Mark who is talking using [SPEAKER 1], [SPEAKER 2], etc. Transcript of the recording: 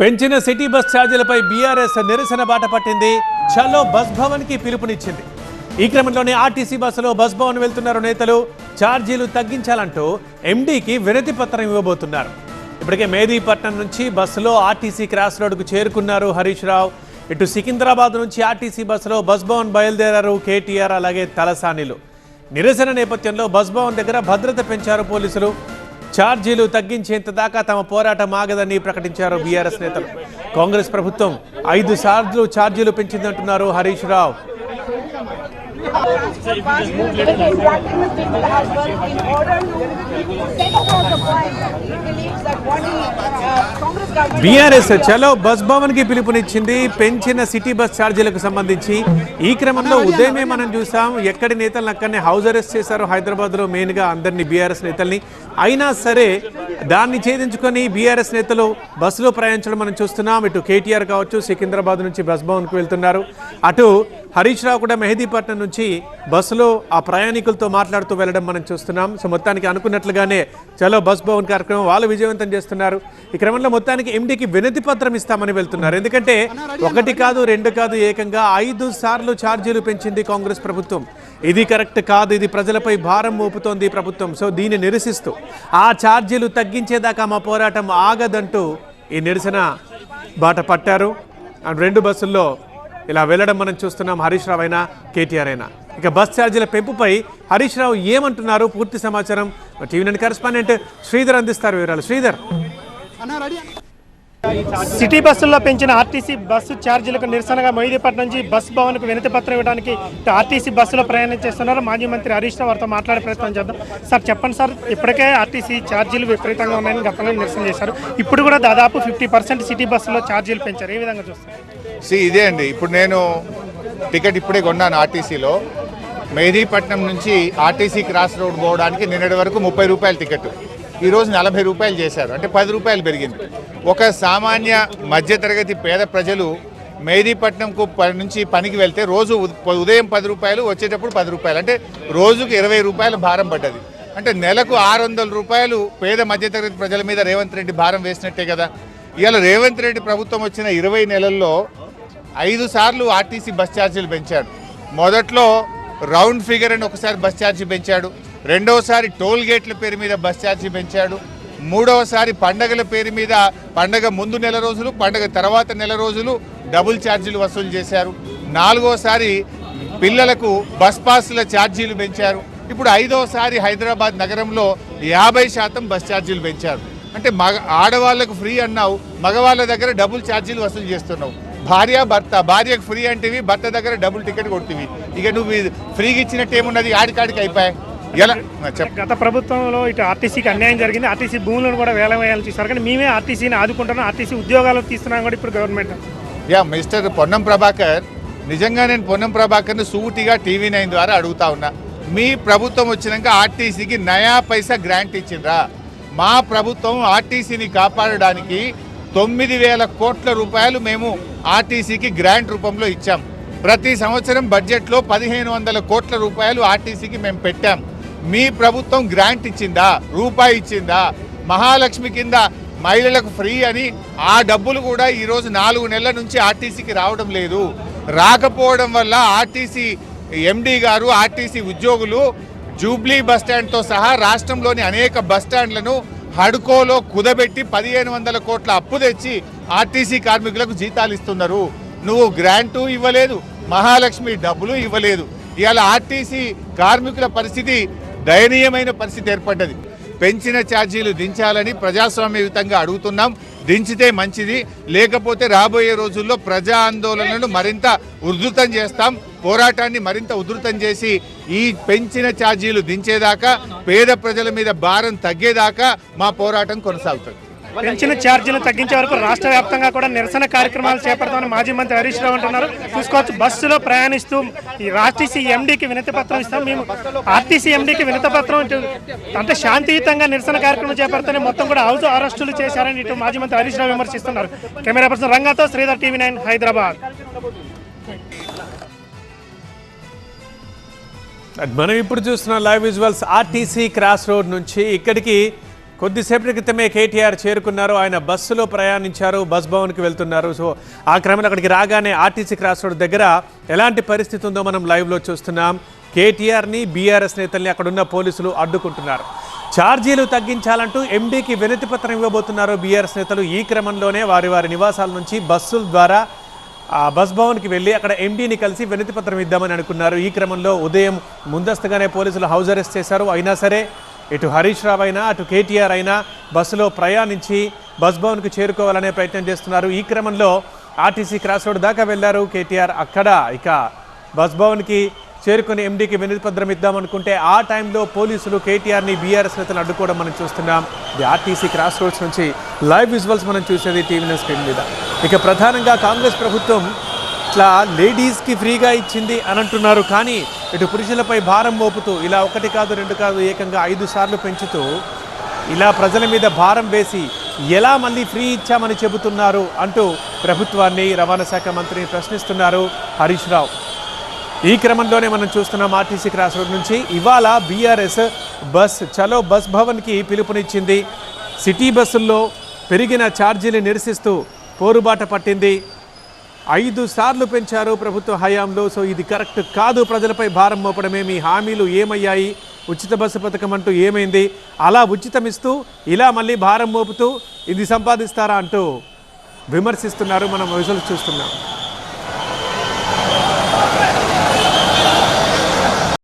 [SPEAKER 1] పెంచిన city bus ఛార్జీలపై BRS నిరసన బాట పట్టింది. చలో బస్ భవన్కి పిలుపునిచ్చింది. ఈ క్రమంలోనే ఆర్టీసీ బస్సులో బస్ భవన్ వెళ్తున్నారు నేతలు. ఛార్జీలు తగ్గించాలంటూ ఎండీకి వినతి పత్రం ఇవ్వబోతున్నారు. ఇప్పటికే మేదీపట్నం నుంచి బస్సులో ఆర్టీసీ క్రాస్ రోడ్డుకు చేరుకున్నారు హరీష్ రావు. ఇటు సికింద్రాబాద్ నుంచి ఆర్టీసీ బస్సులో బస్ భవన్ బయలుదేరారు కేటీఆర్ అలాగే తలసానిలు. నిరసన నేపథ్యంలో బస్ భవన్ దగ్గర భద్రత పెంచారు పోలీసులు. ఛార్జీలు తగ్గించేంత దాకా తమ పోరాటం ఆగదని ప్రకటించారు బీఆర్ఎస్ నేతలు. కాంగ్రెస్ ప్రభుత్వం ఐదు సార్లు ఛార్జీలు పెంచిందంటున్నారు Harish Rao.
[SPEAKER 2] Interacting with people as well in order to across the point he believes that what Congress government
[SPEAKER 1] BRS చలో బస్ భవన్కి పిలుపునిచ్చింది పెంచిన సిటీ బస్ ఛార్జీలకు సంబంధించి. ఈ క్రమంలో ఉదయమే మనం చూసాం ఎక్కడి నేతలను అక్కడనే హౌస్ అరెస్ట్ చేశారు. హైదరాబాద్లో మెయిన్గా అందరినీ బీఆర్ఎస్ నేతల్ని. అయినా సరే దాన్ని ఛేదించుకొని బీఆర్ఎస్ నేతలు బస్సులో ప్రయాణించడం మనం చూస్తున్నాం. ఇటు కేటీఆర్ కావచ్చు సికింద్రాబాద్ నుంచి బస్ భవన్కు వెళ్తున్నారు. అటు హరీష్ రావు కూడా మెహదీపట్నం నుంచి బస్సులో ఆ ప్రయాణికులతో మాట్లాడుతూ వెళ్ళడం మనం చూస్తున్నాం. సో మొత్తానికి అనుకున్నట్లుగానే చలో బస్ భవన్ కార్యక్రమం వాళ్ళు విజయవంతం చేస్తున్నారు. ఈ క్రమంలో మొత్తానికి ఎండీకి వినతి పత్రం ఇస్తామని వెళ్తున్నారు. ఎందుకంటే ఒకటి కాదు రెండు కాదు ఏకంగా ఐదు సార్లు ఛార్జీలు పెంచింది కాంగ్రెస్ ప్రభుత్వం. ఇది కరెక్ట్ కాదు ఇది ప్రజలపై భారం మోపుతోంది ప్రభుత్వం. సో దీన్ని నిరసిస్తూ ఆ ఛార్జీలు తగ్గించేదాకా మా పోరాటం ఆగదంటూ ఈ నిరసన బాట పట్టారు. రెండు బస్సుల్లో ఇలా వెళ్ళడం మనం చూస్తున్నాం హరీష్ రావు అయినా కేటీఆర్ అయినా. ఇక బస్ ఛార్జీల పెంపుపై హరీష్ రావు ఏమంటున్నారు? పూర్తి సమాచారం టీవీ నైన్ కరెస్పాండెంట్ శ్రీధర్ అందిస్తారు వివరాలు. శ్రీధర్.
[SPEAKER 3] సిటీ బస్సుల్లో పెంచిన ఆర్టీసీ బస్సు ఛార్జీలకు నిరసనగా మొయిదీపట్నం నుంచి బస్ భవన్కు వినతి పత్రం ఇవ్వడానికి ఆర్టీసీ బస్సులో ప్రయాణం చేస్తున్నారు. మాజీ మంత్రి హరీష్ రావు వారితో మాట్లాడే ప్రయత్నం చేద్దాం. సార్ చెప్పండి సార్ ఇప్పటికే ఆర్టీసీ ఛార్జీలు విపరీతంగా ఉన్నాయని గతంలో నిరసన చేశారు. ఇప్పుడు కూడా దాదాపు ఫిఫ్టీ పర్సెంట్ సిటీ బస్సులో ఛార్జీలు పెంచారు. ఏ విధంగా చూస్తారు?
[SPEAKER 4] సి ఇదే అండి. ఇప్పుడు నేను టికెట్ ఇప్పుడే కొన్నాను ఆర్టీసీలో. మెహదీపట్నం నుంచి ఆర్టీసీ క్రాస్ రోడ్ పోవడానికి నిన్నటి వరకు ముప్పై రూపాయల టికెట్. ఈరోజు నలభై రూపాయలు చేశారు. అంటే పది రూపాయలు పెరిగింది. ఒక సామాన్య మధ్యతరగతి పేద ప్రజలు మెహదీపట్నంకు నుంచి పనికి వెళ్తే రోజు ఉదయం పది రూపాయలు వచ్చేటప్పుడు పది రూపాయలు. అంటే రోజుకు ఇరవై రూపాయల భారం పడ్డది. అంటే నెలకు ఆరు వందల రూపాయలు పేద మధ్యతరగతి ప్రజల మీద రేవంత్ రెడ్డి భారం వేసినట్టే కదా. ఇవాళ రేవంత్ రెడ్డి ప్రభుత్వం వచ్చిన ఇరవై నెలల్లో ఐదు సార్లు ఆర్టీసీ బస్ ఛార్జీలు పెంచాడు. మొదట్లో రౌండ్ ఫిగర్ అని ఒకసారి బస్ ఛార్జీ పెంచాడు. రెండవసారి టోల్ గేట్ల పేరు మీద బస్ ఛార్జీ పెంచాడు. మూడవసారి పండగల పేరు మీద పండగ ముందు నెల రోజులు పండగ తర్వాత నెల రోజులు డబుల్ ఛార్జీలు వసూలు చేశారు. నాలుగోసారి పిల్లలకు బస్ పాస్ల ఛార్జీలు పెంచారు. ఇప్పుడు ఐదోసారి హైదరాబాద్ నగరంలో యాభై శాతం బస్ ఛార్జీలు పెంచారు. అంటే మగ ఆడవాళ్ళకు ఫ్రీ అన్నావు మగవాళ్ళ దగ్గర డబుల్ ఛార్జీలు వసూలు చేస్తున్నావు. భార్య భర్త భార్యకు ఫ్రీ అంటేవి భర్త దగ్గర డబుల్ టికెట్ కొడుతుంది ఇక నువ్వు ఫ్రీగా ఇచ్చినట్టు ఏమున్నది? ఆడికాడికి అయిపోయాయి. ఎలా?
[SPEAKER 3] గత ప్రభుత్వంలో ఇటు ఆర్టీసీకి అన్యాయం జరిగింది. ఆర్టీసీ భూములను కూడా వేలం వేయాలని చూస్తారు కానీ మేమే ఆర్టీసీని ఆదుకుంటున్నాం. ఆర్టీసీ ఉద్యోగాలు తీస్తున్నాం కూడా ఇప్పుడు government.
[SPEAKER 4] Yeah mister Ponnam Prabhakar నిజంగా నేను పొన్నం ప్రభాకర్ని సూటిగా టీవీ నైన్ ద్వారా అడుగుతా ఉన్నా. మీ ప్రభుత్వం వచ్చినాక ఆర్టీసీకి నయా పైసా గ్రాంట్ ఇచ్చిండ్రా? మా ప్రభుత్వం ఆర్టీసీని కాపాడడానికి తొమ్మిది వేల కోట్ల రూపాయలు మేము ఆర్టీసీకి గ్రాంట్ రూపంలో ఇచ్చాం. ప్రతి సంవత్సరం బడ్జెట్లో పదిహేను వందల కోట్ల రూపాయలు ఆర్టీసీకి మేము పెట్టాం. మీ ప్రభుత్వం గ్రాంట్ ఇచ్చిందా? రూపాయి ఇచ్చిందా? మహాలక్ష్మి కింద మహిళలకు ఫ్రీ అని ఆ డబ్బులు కూడా ఈరోజు నాలుగు నెలల నుంచి ఆర్టీసీకి రావడం లేదు. రాకపోవడం వల్ల ఆర్టీసీ ఎండీ గారు ఆర్టీసీ ఉద్యోగులు జూబ్లీ బస్ స్టాండ్తో సహా రాష్ట్రంలోని అనేక బస్ స్టాండ్లను హడ్కోలో కుదబెట్టి పదిహేను వందల కోట్ల అప్పు తెచ్చి ఆర్టీసీ కార్మికులకు జీతాలు ఇస్తున్నారు. నువ్వు గ్రాంటు ఇవ్వలేదు మహాలక్ష్మి డబ్బులు ఇవ్వలేదు. ఇవాళ ఆర్టీసీ కార్మికుల పరిస్థితి దయనీయమైన పరిస్థితి ఏర్పడ్డది. పెంచిన ఛార్జీలు దించాలని ప్రజాస్వామ్యయుతంగా అడుగుతున్నాం. దించితే మంచిది. లేకపోతే రాబోయే రోజుల్లో ప్రజా ఆందోళనలను మరింత ఉధృతం చేస్తాం. పోరాటాన్ని మరింత ఉధృతం చేసి ఈ పెంచిన ఛార్జీలు దించేదాకా పేద ప్రజల మీద భారం తగ్గేదాకా మా పోరాటం కొనసాగుతుంది.
[SPEAKER 3] పెంచిన ఛార్జీలు తగ్గించే వరకు రాష్ట్ర వ్యాప్తంగా కూడా నిరసన కార్యక్రమాలు చేపడతామని మాజీ మంత్రి హరీష్ రావు అంటున్నారు. చూసుకోవచ్చు బస్సులో ప్రయాణిస్తూ ఈ ఆర్టీసీ ఎండీకి వినతి పత్రం ఇస్తాం. మేము ఆర్టీసీ ఎండీకి వినతి పత్రం అంటే శాంతియుతంగా నిరసన కార్యక్రమం చేపడతానే మొత్తం కూడా హౌస్ అరెస్టులు చేశారని ఇటు మాజీ మంత్రి హరీష్ రావు విమర్శిస్తున్నారు. కెమెరా పర్సన్ రంగాతో శ్రీధర్ టీవీ నైన్ హైదరాబాద్.
[SPEAKER 1] మనం ఇప్పుడు చూస్తున్న live visuals RTC cross road నుంచి ఇక్కడికి కొద్దిసేపటి క్రితమే కేటీఆర్ చేరుకున్నారు. ఆయన బస్సులో ప్రయాణించారు బస్ భవన్కి వెళ్తున్నారు. సో ఆ క్రమంలో అక్కడికి రాగానే ఆర్టీసీ క్రాస్ రోడ్ దగ్గర ఎలాంటి పరిస్థితి ఉందో మనం లైవ్లో చూస్తున్నాం. కేటీఆర్ని బీఆర్ఎస్ నేతల్ని అక్కడున్న పోలీసులు అడ్డుకుంటున్నారు. ఛార్జీలు తగ్గించాలంటూ ఎండీకి వినతి పత్రం ఇవ్వబోతున్నారు బీఆర్ఎస్ నేతలు. ఈ క్రమంలోనే వారి వారి నివాసాల నుంచి బస్సుల ద్వారా ఆ బస్ భవన్కి వెళ్ళి అక్కడ ఎండీని కలిసి వినతి పత్రం ఇద్దామని అనుకున్నారు. ఈ క్రమంలో ఉదయం ముందస్తుగానే పోలీసులు హౌస్ అరెస్ట్ చేశారు. అయినా సరే ఇటు హరీష్ రావు అయినా అటు కేటీఆర్ అయినా బస్సులో ప్రయాణించి బస్ భవన్కు చేరుకోవాలనే ప్రయత్నం చేస్తున్నారు. ఈ క్రమంలో ఆర్టీసీ క్రాస్ రోడ్ దాకా వెళ్ళారు కేటీఆర్. అక్కడ ఇక బస్ భవన్కి చేరుకుని ఎండీకి వినతిపత్రం ఇద్దామనుకుంటే ఆ టైంలో పోలీసులు కేటీఆర్ని బీఆర్ఎస్ నేతలు అడ్డుకోవడం మనం చూస్తున్నాం. ఇది ఆర్టీసీ క్రాస్ రోడ్స్ నుంచి లైవ్ విజువల్స్ మనం చూసేది టీవీ స్క్రీన్ మీద. ఇక ప్రధానంగా కాంగ్రెస్ ప్రభుత్వం ఇట్లా లేడీస్కి ఫ్రీగా ఇచ్చింది అని అంటున్నారు. కానీ ఇటు పురుషులపై భారం మోపుతూ ఇలా ఒకటి కాదు రెండు కాదు ఏకంగా ఐదు సార్లు పెంచుతూ ఇలా ప్రజల మీద భారం వేసి ఎలా మళ్ళీ ఫ్రీ ఇచ్చామని చెబుతున్నారు అంటూ ప్రభుత్వాన్ని రవాణా శాఖ మంత్రిని ప్రశ్నిస్తున్నారు హరీష్ రావు. ఈ క్రమంలోనే మనం చూస్తున్నాం ఆర్టీసీ క్రాస్ రోడ్ నుంచి ఇవాళ బీఆర్ఎస్ బస్ చలో బస్ భవన్కి పిలుపునిచ్చింది. సిటీ బస్సుల్లో పెరిగిన ఛార్జీలు నిరసిస్తూ పోరుబాట పట్టింది. ఐదు సార్లు పెంచారు ప్రభుత్వ హయాంలో సో ఇది కరెక్ట్ కాదు. ప్రజలపై భారం మోపడమే మీ హామీలు ఏమయ్యాయి? ఉచిత బస్సు పథకం అంటూ ఏమైంది? అలా ఉచితం ఇస్తూ ఇలా మళ్ళీ భారం మోపుతూ ఇది సంపాదిస్తారా అంటూ విమర్శిస్తున్నారు. మనం విజువల్స్ చూస్తున్నాం.